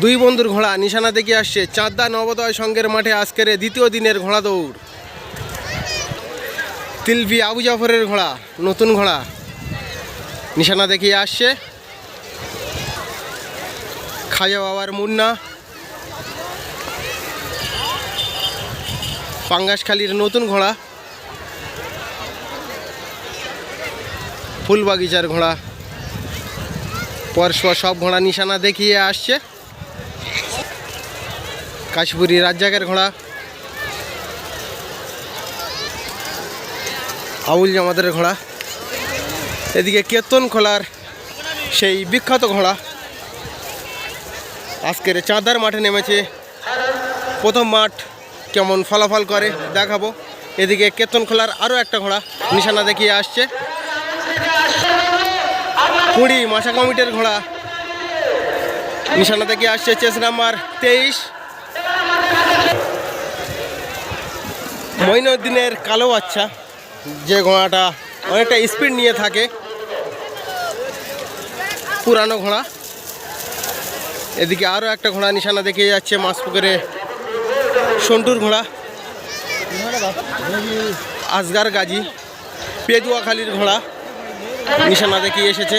দুই বন্ধুর ঘোড়া নিশানা দেখে আসছে চাঁদদা নবোদয় সঙ্গের মাঠে আজকের দ্বিতীয় দিনের ঘোড়া দৌড়। তিলভি আবু জাফরের ঘোড়া, নতুন ঘোড়া। নিশানা দেখিয়ে আসছে। খাজা বাবার মুন্না। পাঙ্গাসখালির নতুন ঘোড়া। ফুল বাগিচার ঘোড়া। পরস্পর সব ঘোড়া নিশানা দেখিয়ে আসছে। কাশপুরি রাজ্জাকের ঘোড়া। আউল জামাদের ঘোড়া। এদিকে কেতন খোলার সেই বিখ্যাত ঘোড়া। আজকের চাঁদার মাঠে নেমেছে। প্রথম মাঠ কেমন ফলাফল করে দেখাবো। এদিকে কেতন খোলার আরও একটা ঘোড়া নিশানা দেখিয়ে আসছে। কুড়ি মাসা কমিটির ঘোড়া। নিশানা দেখিয়ে আসছে, চেস নাম্বার তেইশ। মঈনুদ্দিনের কালো বাচ্চা, যে ঘোড়াটা অনেকটা স্পিড নিয়ে থাকে। পুরানো ঘোড়া। এদিকে আরও একটা ঘোড়া নিশানা দেখে যাচ্ছে মাসপুকুরে সন্টুর ঘোড়া। আসগার গাজী। পেদুয়াখালীর ঘোড়া। নিশানা দেখে এসেছে।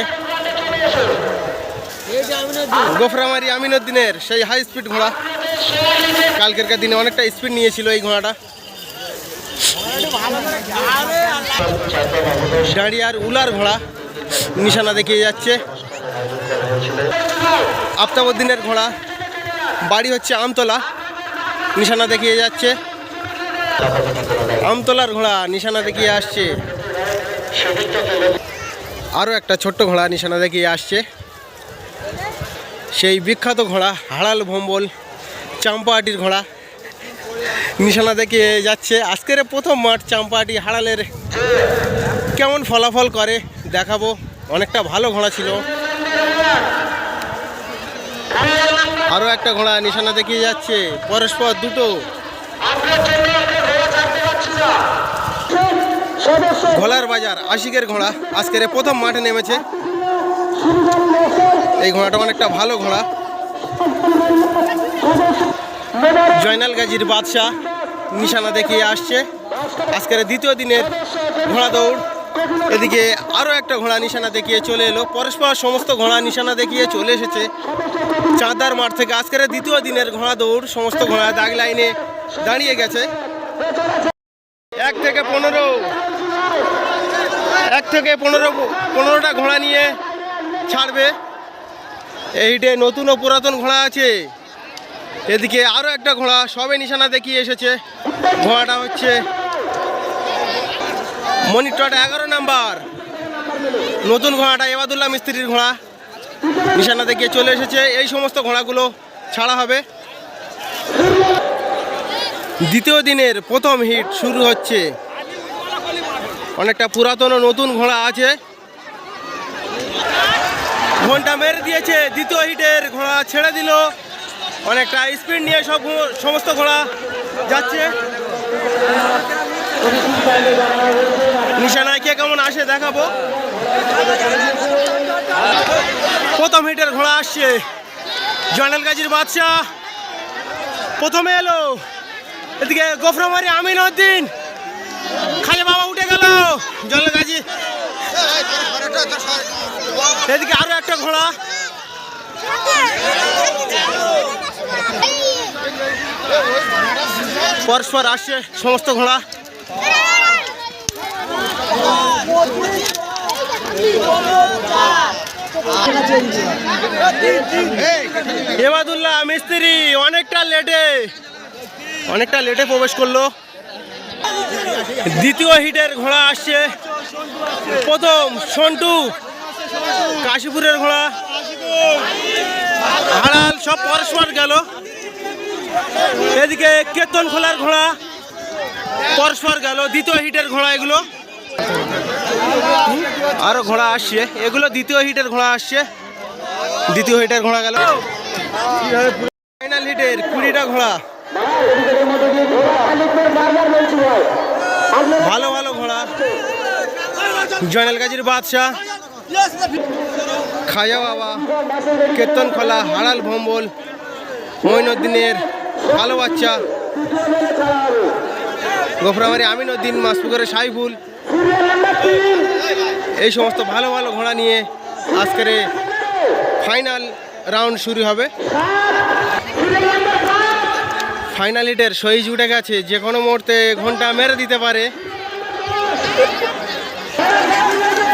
গোফরামারি আমিনুদ্দিনের সেই হাই স্পিড ঘোড়া। কালকেরকার দিনে অনেকটা স্পিড নিয়েছিল এই ঘোড়াটা। ডাঁড়িয়ার উলার ঘোড়া নিশানা দেখিয়ে যাচ্ছে। আফতাবুদ্দিনের ঘোড়া। বাড়ি হচ্ছে আমতলা। নিশানা দেখিয়ে যাচ্ছে। আমতলার ঘোড়া নিশানা দেখিয়ে আসছে। আরও একটা ছোট্ট ঘোড়া নিশানা দেখিয়ে আসছে। সেই বিখ্যাত ঘোড়া হাড়াল ভম্বল, চাম্পাহাটির ঘোড়া। নিশানা দেখিয়ে যাচ্ছে। আজকের প্রথম মাঠ চাম্পাহাটি হাড়ালের কেমন ফলাফল করে দেখাবো। অনেকটা ভালো ঘোড়া ছিল। আরও একটা ঘোড়া নিশানা দেখিয়ে যাচ্ছে। পরস্পর দুটো। ঘোলার বাজার আশিকের ঘোড়া। আজকের প্রথম মাঠে নেমেছে। এই ঘোড়াটা অনেকটা ভালো ঘোড়া। জয়নাল গাজীর বাদশাহ নিশানা দেখিয়ে আসছে। আজকের দ্বিতীয় দিনের ঘোড়া দৌড়। এদিকে আরও একটা ঘোড়া নিশানা দেখিয়ে চলে এলো। পরস্পর সমস্ত ঘোড়া নিশানা দেখিয়ে চলে এসেছে। চাঁদার মাঠ থেকে আজকের দ্বিতীয় দিনের ঘোড়া দৌড়। সমস্ত ঘোড়া দাগ লাইনে দাঁড়িয়ে গেছে। এক থেকে পনেরো। এক থেকে পনেরো, পনেরোটা ঘোড়া নিয়ে ছাড়বে। এইটে নতুন ও পুরাতন ঘোড়া আছে। এদিকে আরও একটা ঘোড়া, সবে নিশানা দেখিয়ে এসেছে। ঘোড়াটা হচ্ছে মনিটরটা এগারো নাম্বার। নতুন ঘোড়াটা এবাদুল্লাহ মিস্ত্রির ঘোড়া। নিশানা দেখিয়ে চলে এসেছে। এই সমস্ত ঘোড়াগুলো ছাড়া হবে। দ্বিতীয় দিনের প্রথম হিট শুরু হচ্ছে। অনেকটা পুরাতন নতুন ঘোড়া আছে। ঘণ্টা মেরে দিয়েছে। দ্বিতীয় হিটের ঘোড়া ছেড়ে দিল। অনেকটা স্পিড নিয়ে সব সমস্ত ঘোড়া যাচ্ছে। নিশানায় কে কেমন আসে দেখাবো। প্রথম হিটের ঘোড়া আসছে। জয়নাল গাজীর বাদশাহ। প্রথমে এলো। এদিকে গোফরামারি আমিন উদ্দিন খালি বাবা উঠে গেল। জয়নাল গাজী। এদিকে আরও একটা ঘোড়া। পরস্পর আসছে সমস্ত ঘোড়া। এবাদুল্লাহ মিস্ত্রি, অনেকটা লেটে অনেকটা লেটে প্রবেশ করল। দ্বিতীয় হিটের ঘোড়া আসছে। প্রথম সন্টু, কাশীপুরের ঘোড়া। হাড়াল সব পরস্পর গেল। এদিকে কেতন খোলার ঘোড়া পরস্পর গেল, দ্বিতীয় হিটের ঘোড়া এগুলো। আরও ঘোড়া আসছে, এগুলো দ্বিতীয় হিটের ঘোড়া আসছে। দ্বিতীয় হিটের ঘোড়া গেল। ফাইনাল হিটের কুড়িটা ঘোড়া। ভালো ভালো ঘোড়া। জয়নাল গাজীর বাদশাহ। খাজা বাবা কেতন খোলা হাড়াল ভম্বল মঈনুদ্দিনের ভালো বাচ্চা গোফরামারি আমিনুদ্দিন, মাসপুকুরের সাইফুল। এই সমস্ত ভালো ভালো ঘোড়া নিয়ে আজকের ফাইনাল রাউন্ড শুরু হবে। ফাইনাল হিটের সহিজ উঠে গেছে যে কোনো মুহূর্তে ঘণ্টা মেরে দিতে পারে।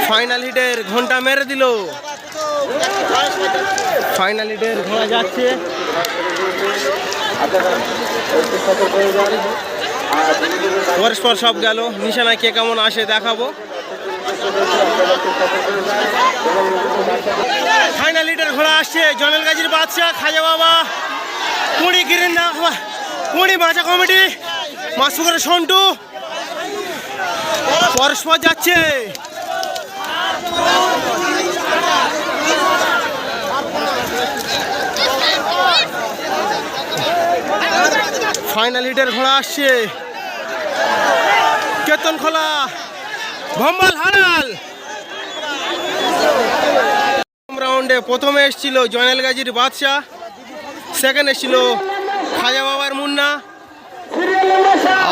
ফাইনাল হিটের ঘণ্টা মেরে দিল। ফাইনাল হিটের ঘোড়া যাচ্ছে। পরস্পর সব গেল। নিশানায় কে কেমন আসে দেখাবো। ফাইনাল লিটার ঘোড়া আসছে। জনেল গাজীর বাদশাহ, খাজা বাবা, কুড়ি গিরিন না কুড়ি বাঁচা কমিটি, মাসুকের সন্টু, পরস্পর যাচ্ছে। ফাইনাল হিটের ঘোড়া আসছে। কেতন খোলা, ভম্বাল হারাল। রাউন্ডে প্রথমে এসেছিল জয়নাল গাজীর বাদশাহ সেকেন্ড এসেছিল খাজা বাবার মুন্না,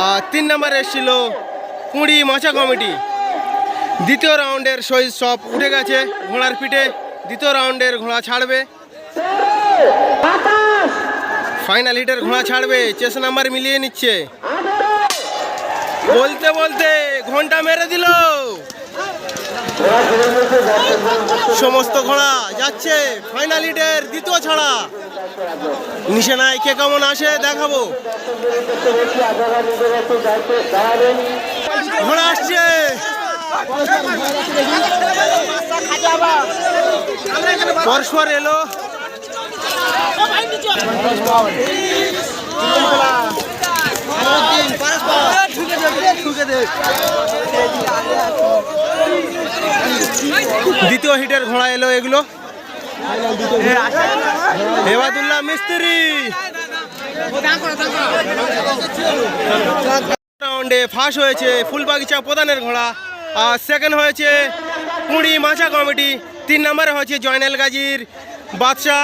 আর তিন নম্বরে এসেছিল কুড়ি মাছা কমিটি। দ্বিতীয় রাউন্ডের শহীদ সব উঠে গেছে ঘোড়ার পিঠে। দ্বিতীয় রাউন্ডের ঘোড়া ছাড়বে। ফাইনাল হিটের ঘোড়া ছাড়বে চেস নাম্বার মিলিয়ে নিচ্ছে। বলতে বলতে ঘণ্টা মেরে দিল। সমস্ত ঘোড়া যাচ্ছে ফাইনাল হিটের দ্বিতীয় ছাড়া। নিশানায় কে কেমন আসে দেখাবো। ঘোড়া আসছে। এলো। দ্বিতীয় হিটের ঘোড়া এলো এগুলো। হেবাদুল্লাহ মিস্ত্রি। রাউন্ডে ফার্স্ট হয়েছে ফুলবাগিচা প্রধানের ঘোড়া। আর সেকেন্ড হয়েছে কুড়ি মাছা কমিটি। তিন নম্বরে হয়েছে জয়নাল গাজীর বাদশাহ।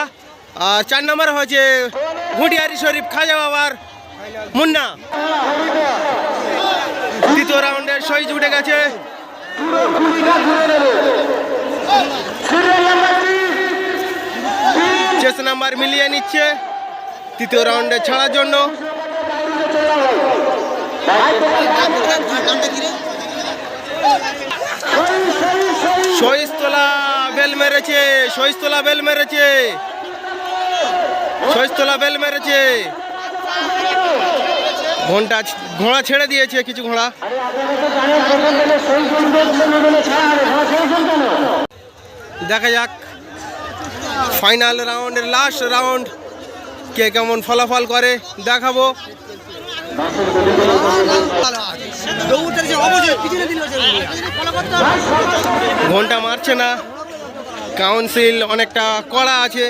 আর চার নম্বরে হয়েছে ঘুটিয়ারি শরীফ খাজা বাবার মুন্না। দ্বিতীয় রাউন্ডের সহিজ উঠে গেছে। চেস নাম্বার মিলিয়ে নিচ্ছে। তৃতীয় রাউন্ডে ছাড়ার জন্য। সহিস্তলা বেল মেরেছে সহিস্তলা বেল মেরেছে। সহিস্তলা বেল মেরেছে। ঘণ্টা ঘোড়া ছেড়ে দিয়েছে কিছু ঘোড়া। দেখা যাক ফাইনাল রাউন্ডের লাস্ট রাউন্ড কে কেমন ফলাফল করে, দেখাবো। ঘণ্টা মারছে না। কাউন্সিল অনেকটা কড়া আছে।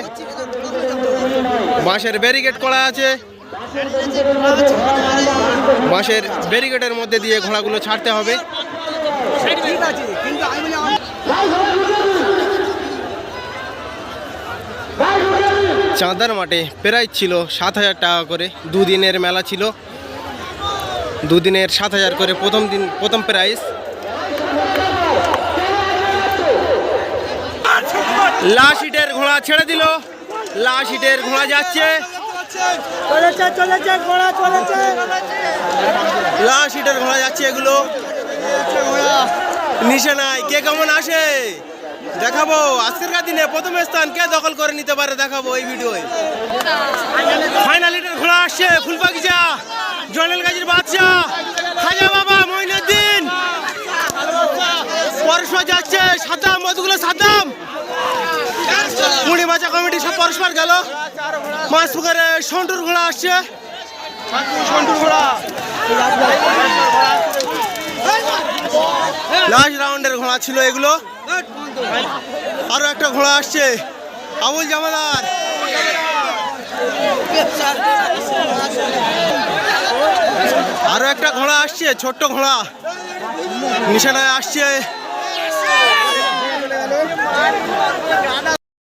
বাঁশের ব্যারিকেড করা আছে। বাঁশের ব্যারিকেডের মধ্যে দিয়ে ঘোড়াগুলো ছাড়তে হবে। চাঁদার মাঠে প্রাইজ ছিল সাত হাজার টাকা করে। দুদিনের মেলা ছিল। দুদিনের সাত হাজার করে প্রথম দিন প্রথম প্রাইজ লাশ ইটের ঘোড়া ছেড়ে দিল। লাশ ইটের ঘোড়া যাচ্ছে। চলেছে ঘোড়া চলেছে। লাশ ইটের ঘোড়া যাচ্ছে এগুলো। নিশানায় কে কেমন আসে? দেখাবো। আজকেরকার দিনে প্রথম স্থান কে দখল করে নিতে পারে দেখাবো এই ভিডিওয়ে। ফাইনাল লিটার ঘোড়া আসছে ফুলবাগিচা। জয়নাল গাজীর বাদশাহ। খাজা বাবা মঈনুদ্দিন পরস্পর যাচ্ছে সাদ্দাম, মধুগুলো সাদ্দাম। পুঁড়ি বাঁচা কমিটি সব পরস্পর গেল। মাছ পুকুরে সন্টুর ঘোড়া আসছে। সন্টুর ঘোড়া লাস্ট রাউন্ডের ঘোড়া ছিল এগুলো। আরও একটা ঘোড়া আসছে। আবুল জামাদার। আরও একটা ঘোড়া আসছে ছোট্ট ঘোড়া। নিশানায় আসছে।